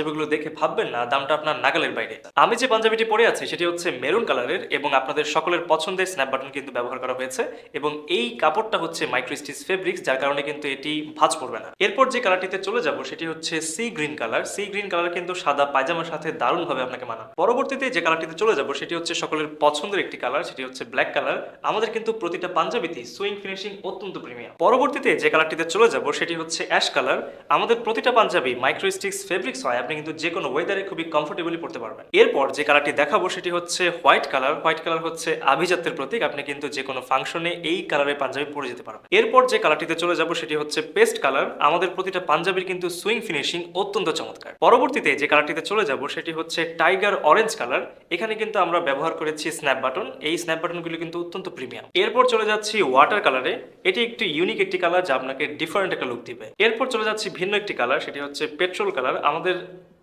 পাঞ্জাবিগুলো দেখে ভাববেন না, দামটা আপনার নাগালের বাইরে। আমি যে পাঞ্জাবিটি পরে আছি, সেটি হচ্ছে মেরুন কালারের এবং আপনাদের সকলের পছন্দের স্ন্যাপ বাটন কিন্তু ব্যবহার করা হয়েছে এবং এই কাপড়টা হচ্ছে মাইক্রোস্টিচ ফেব্রিক্স যার কারণে কিন্তু এটি ভাঁজ পড়বে না। এরপর যে কালারটিতে চলে যাব, সেটি হচ্ছে sea green colour sea green colour কিন্তু সাদা পায়জামার সাথে দারুণভাবে আপনাকে মানাবে পরবর্তীতে যে কালারটিতে চলে যাব, সেটি হচ্ছে সকলের পছন্দের একটি কালার সেটি হচ্ছে ব্ল্যাক কালার আমাদের কিন্তু প্রতিটা পাঞ্জাবিতে সুইং ফিনিশিং অত্যন্ত প্রিমিয়াম পরবর্তীতে যে কালারটিতে চলে যাব, সেটি হচ্ছে অ্যাশ কালার আমাদের প্রতিটা পাঞ্জাবি মাইক্রোস্টিক্স ফেব্রিক্স হয় আপনি কিন্তু যে কোনো ওয়েদারে খুবই কমফোর্টেবলি পড়তে পারবেন। এরপর যে কালারটি দেখাবো সেটি হচ্ছে হোয়াইট কালার হোয়াইট কালার হচ্ছে আভিজাত্যের প্রতীক। আপনি কিন্তু যে কোনো ফাংশনে এই কালারের পাঞ্জাবি পরে যেতে পারবেন। এরপর যে কালারটিতে চলে যাব সেটি হচ্ছে পেস্ট কালার আমাদের প্রতিটা পাঞ্জাবির কিন্তু সুইং ফিনিশিং অত্যন্ত চমৎকার। পরবর্তীতে যে কালারটিতে চলে যাব সেটি হচ্ছে টাইগার অরেঞ্জ কালার এখানে কিন্তু আমরা ব্যবহার করেছি স্ন্যাপ বাটন এই স্ন্যাপ বাটনগুলো কিন্তু অত্যন্ত প্রিমিয়াম এরপর চলে যাচ্ছি ওয়াটার কালারে এটি একটি ইউনিক একটি কালার যা আপনাকে ডিফারেন্ট একটা লুক দিবে। এরপর চলে যাচ্ছি ভিন্ন একটি কালার সেটি হচ্ছে পেট্রোল কালার আমাদের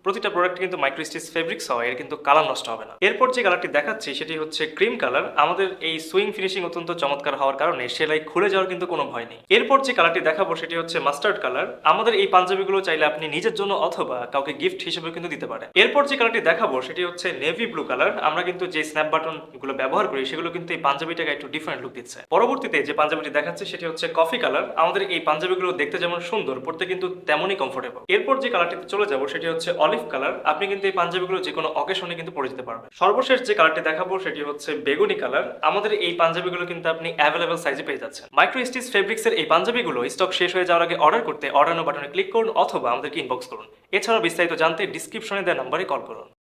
প্রতিটা প্রোডাক্ট কিন্তু মাইক্রোস্টিচ ফেব্রিক্স হয়, এর কিন্তু কালার নষ্ট হবে না। এরপর যে কালারটি দেখাচ্ছি, সেটি হচ্ছে ক্রিম কালার আমাদের এই সুইং ফিনিশিং অত্যন্ত চমৎকার হওয়ার কারণে সেলাই খুলে যাওয়ার কিন্তু কোনো ভয় নেই। এরপর যে কালারটি দেখাবো, সেটি হচ্ছে মাস্টার্ড কালার আমাদের এই পাঞ্জাবিগুলো চাইলে আপনি নিজের জন্য অথবা কাউকে গিফট হিসেবে কিন্তু দিতে পারেন। এরপর যে কালারটি দেখাবো, সেটি হচ্ছে নেভি ব্লু কালার আমরা কিন্তু যে স্ন্যাপ বাটনগুলো ব্যবহার করি, সেগুলো কিন্তু এই পাঞ্জাবিটাকে একটু ডিফারেন্ট লুক দিচ্ছে। পরবর্তীতে যে পাঞ্জাবিটি দেখাচ্ছে, সেটি হচ্ছে কফি কালার আমাদের এই পাঞ্জাবিগুলো দেখতে যেমন সুন্দর, পড়তে কিন্তু তেমনই কমফোর্টেবল এরপর যে কালারটিতে চলে যাব, সেটি হচ্ছে অলিভ কালার আপনি কিন্তু এই পাঞ্জাবিগুলো যে কোনো অকেশনে কিন্তু পরে যেতে পারবেন। সর্বশেষ যে কালারটি দেখাবো সেটি হচ্ছে বেগুনি কালার আমাদের এই পাঞ্জাবিগুলো কিন্তু আপনি অ্যাভেলেবল সাইজে পেয়ে যাচ্ছেন। মাইক্রো স্টিচ ফেব্রিক্স এর এই পাঞ্জাবিগুলো স্টক শেষ হয়ে যাওয়ার আগে অর্ডার করতে অর্ডার বাটনে ক্লিক করুন অথবা আমাদেরকে ইনবক্স করুন। এছাড়াও বিস্তারিত জানতে ডিসক্রিপশনে দেওয়া নাম্বারে কল করুন।